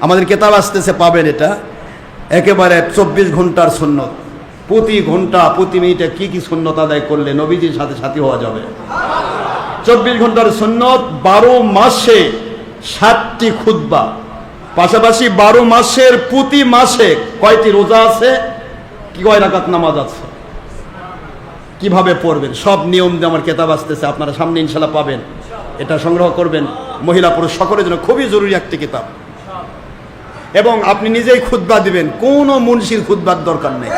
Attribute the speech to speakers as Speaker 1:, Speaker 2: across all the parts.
Speaker 1: আমাদের কেতাব আসতেছে পাবেন এটা? একেবারে চব্বিশ ঘণ্টার সুন্নত। প্রতি ঘণ্টা, প্রতি মিনিটে কি কি সুন্নত আদায় করলে নবীজির সাথে সাথী হওয়া যাবে? চব্বিশ ঘণ্টার সুন্নত, বারো মাসে সাতটি খুদ্া পাশাপাশি বারো মাসের প্রতি মাসে কয়টি রোজা আছে? কি কয় রাকাত নামাজ আছে? কীভাবে পড়বেন? সব নিয়ম দিয়ে আমার কেতাব আসতেছে, আপনারা সামনে ইনশাল্লাহ পাবেন। এটা সংগ্রহ করবেন। মহিলা পুরুষ সকলের জন্য খুবই জরুরি একটি কিতাব। এবং আপনি নিজেই খুদ্া দিবেন। কোনো মুন্সির খুদ্বার দরকার নেই।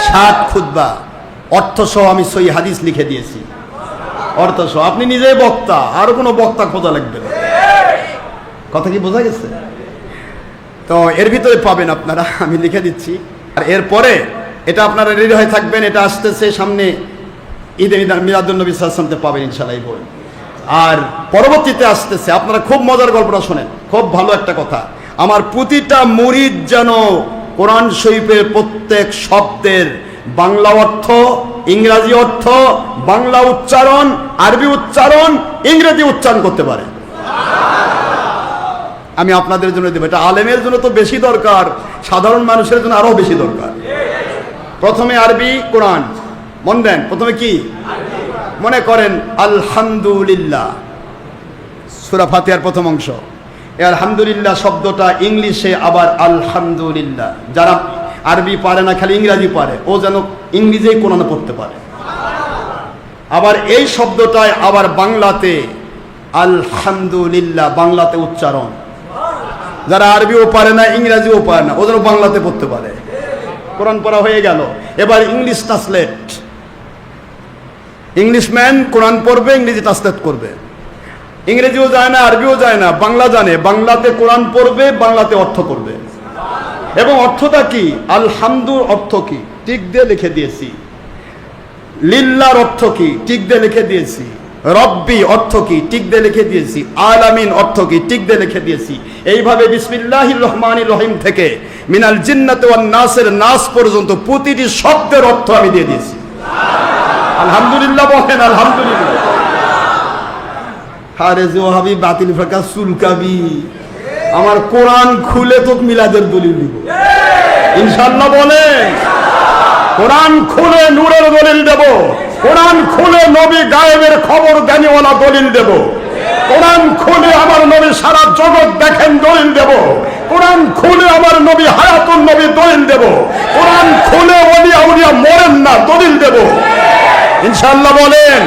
Speaker 1: ষাট খুদ্া অর্থ সহ আমি সই হাদিস লিখে দিয়েছি। অর্থ সহ আপনি নিজেই বক্তা। আর কোনো বক্তা খোঁজা লাগবে না। কথা কি বোঝা গেছে? তো এর ভিতরে পাবেন আপনারা। আমি লিখে দিচ্ছি। আর এরপরে এটা আপনারা রেডি হয়ে থাকবেন। এটা আসতেছে সামনে ঈদে মিলাদুলনবী সাল্লামতে পাবেন ইনশাল্লাহ বই। আর পরবর্তীতে আসতেছে। আপনারা খুব মজার গল্পটা শোনেন। খুব ভালো একটা কথা। আমার প্রতিটা মুরিদ যেন কোরআন শরীফের প্রত্যেক শব্দের বাংলা অর্থ, ইংরাজি অর্থ, বাংলা উচ্চারণ, আরবি উচ্চারণ, ইংরেজি উচ্চারণ করতে পারে। আমি আপনাদের জন্য দেবো। এটা আলেমের জন্য তো বেশি দরকার, সাধারণ মানুষের জন্য আরও বেশি দরকার। প্রথমে আরবি, কোরআন। মন দেন, প্রথমে কি? মনে করেন, আলহামদুলিল্লাহ। সুরা প্রথম অংশ। আলহামদুলিল্লাহ শব্দটা ইংলিশে আবার আলহামদুলিল্লাহ। যারা আরবি পারে না, খালি ইংরাজি পারে, ও যেন ইংরেজিই কোরআন পড়তে পারে। আবার এই শব্দটায় আবার বাংলাতে আলহামদুলিল্লাহ, বাংলাতে উচ্চারণ। যারা আরবিও পারে না, ইংরাজিও পারে না, ও যেন বাংলাতে পড়তে পারে। কোরআন পড়া হয়ে গেল। এবার ইংলিশ ট্রান্সলেট ইংলিশম্যান কোরআন পড়বে, ইংরেজি ট্রান্সলেট করবে। ইংরেজিও যায় না আরবিও যায় না, বাংলা জানে। বাংলাতে কোরআন পড়বে, বাংলাতে অর্থ করবে। এবং অর্থটা কি? আলহামদুর অর্থ কি? টিক দিয়ে লিখে দিয়েছি। লিল্লার অর্থ কি? টিক দিয়ে লিখে দিয়েছি। রব্বি অর্থ কি? টিক দিয়ে লিখে দিয়েছি। আলামিন অর্থ কি? টিক দিয়ে লিখে দিয়েছি। এইভাবে বিসমিল্লাহির রহমান রহিম থেকে মিনাল জিন্নাতে নাসের নাস পর্যন্ত প্রতিটি শব্দের অর্থ আমি দিয়ে দিয়েছি। আলহামদুলিল্লাহ বলেন, আলহামদুলিল্লাহ। বাতিল ফাঁকা চুলকাবি। আমার কোরআন খুলে তোক মিলাদের দলিল দিব। ইনশাল্লাহ বলেন কোরআন খুলে নূরের দলিল দেব। কোরআন খুলে নবী গায়েবের খবর জ্ঞানীওয়ালা দলিল দেব। কোরআন খুলে আমার নবী সারা জগৎ দেখেন দলিল দেব। কোরআন খুলে আমার নবী হায়াতুল নবী দলিল দেব। কোরআন খুলে অলিয়া উলিয়া মরেন না দলিল দেব। ইনশাল্লাহ বলেন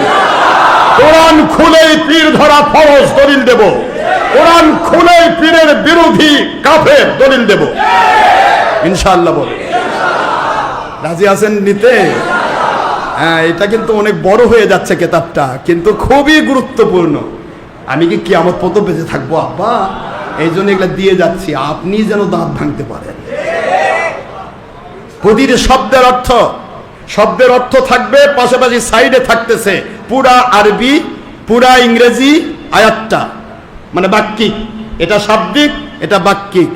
Speaker 1: কোরআন খুলেই পীর ধরা ফরজ, দলিল দেব। কোরআন খুলেই পীরের বিরোধী কাফের, দলিল দেব। ইনশাল্লাহ বলেন রাজি আছেন নিতে? হ্যাঁ এটা কিন্তু অনেক বড় হয়ে যাচ্ছে কেতাবটা, কিন্তু খুবই গুরুত্বপূর্ণ। আমি কি কিয়ামত পত বেঁচে থাকব, আব্বা? এই জন্য এগুলা দিয়ে যাচ্ছি, আপনি যেন দাঁত ভাঙতে পারেন। প্রতিটি শব্দের অর্থ শব্দের অর্থ থাকবে, পাশাপাশি সাইডে থাকতেছে পুরা আরবি, পুরা ইংরেজি আয়াতটা। মানে বাক্যিক। এটা শাব্দিক, এটা বাক্যিক।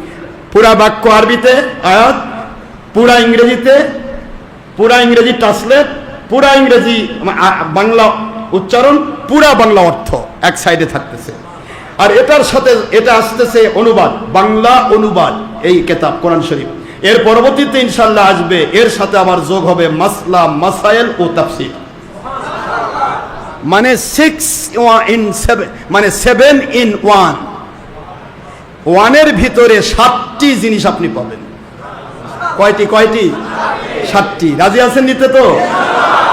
Speaker 1: পুরা বাক্য আরবিতে আয়াত, পুরা ইংরেজিতে, পুরা ইংরেজি ট্রান্সলেট, পুরা ইংরেজি বাংলা উচ্চারণ, পুরা বাংলা অর্থ এক সাইডে থাকতেছে। আর এটার সাথে, এটা আসতেছে অনুবাদ, বাংলা অনুবাদ, এই কেতাব, কোরআন শরীফ। এর পরবর্তীতে ইনশাল্লাহ আসবে। এর সাথে আমার যোগ হবে মাসলা, মাসাইল ও তাফসির। মানে সিক্স ইন সেভেন মানে সেভেন ইন ওয়ান ওয়ানের ভিতরে সাতটি জিনিস আপনি পাবেন। কয়টি কয়টি? সাতটি। রাজি আছেন নিতে তো?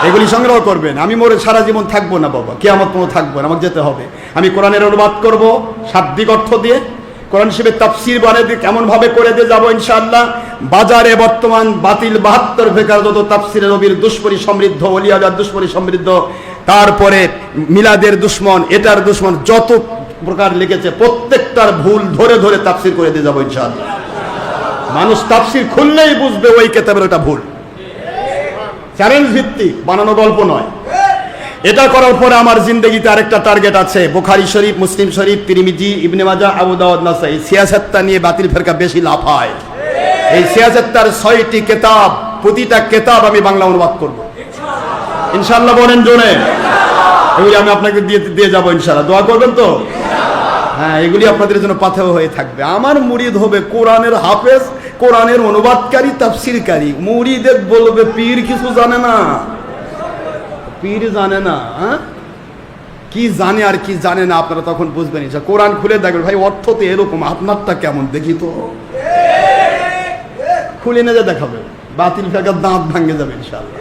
Speaker 1: এগুলি সংগ্রহ করবেন। আমি মোরে সারা জীবন থাকব না বাবা। কে আমার কোনো থাকব না। আমাকে যেতে হবে। আমি কোরআনের অনুবাদ করব। শাব্দিক অর্থ দিয়ে কোরআন শিবের তাফসির দিয়ে কেমন ভাবে করে দিয়ে যাব ইনশাআল্লাহ। বাজারে বর্তমান বাতিল বাহাত্তর ফেকার যত তাফসিরে রবির দুষ্পরি সমৃদ্ধ অলিয়াদার দুষ্পরি সমৃদ্ধ, তারপরে মিলাদের দুশ্মন, এটার দুশ্মন, যত প্রকার লিখেছে, প্রত্যেকটার ভুল ধরে ধরে তাফসির করে দিয়ে যাব ইনশাআল্লাহ। মানুষ তাফসির খুললেই বুঝবে ওই কেতাবের ওটা ভুল। চ্যালেঞ্জ ভিত্তিক, বানানো গল্প নয়। এটা করার পরে আমার জিন্দগিতে আরেকটা টার্গেট আছে। বোখারি শরীফ, মুসলিম শরীফ, তিরিমিজি, ইবনে মাজা, আবু দাউদ, নাসাই। সিয়াসত্তা নিয়ে বাতিল ফেরকা বেশি লাফায় এই সিয়াসত্তার ছয়টি কেতাব, প্রতিটা কেতাব আমি বাংলা অনুবাদ করব। ইনশাল্লাহ বলেন জোনে এগুলি আমি আপনাকে দিয়ে দিয়ে যাব ইনশাল্লাহ দোয়া করবেন তো? হ্যাঁ এগুলি আপনাদের জন্য পাথেও হয়ে থাকবে। আমার মুরিদ হবে কোরআনের হাফেজ, কোরআনের অনুবাদকারী, তাফসিরকারী। মুরিদে বলবে, পীর কিছু জানে না। পীর জানে না হ্যাঁ? কি জানে আর কি জানে না আপনারা তখন বুঝবেন কোরআন খুলে দেখবেন, ভাই, অর্থ তো এরকম, আপনারটা কেমন দেখি তো। খুলে নেজে যা দেখাবে বাতিল ফেকার দাঁত ভাঙে যাবে ইনশাল্লাহ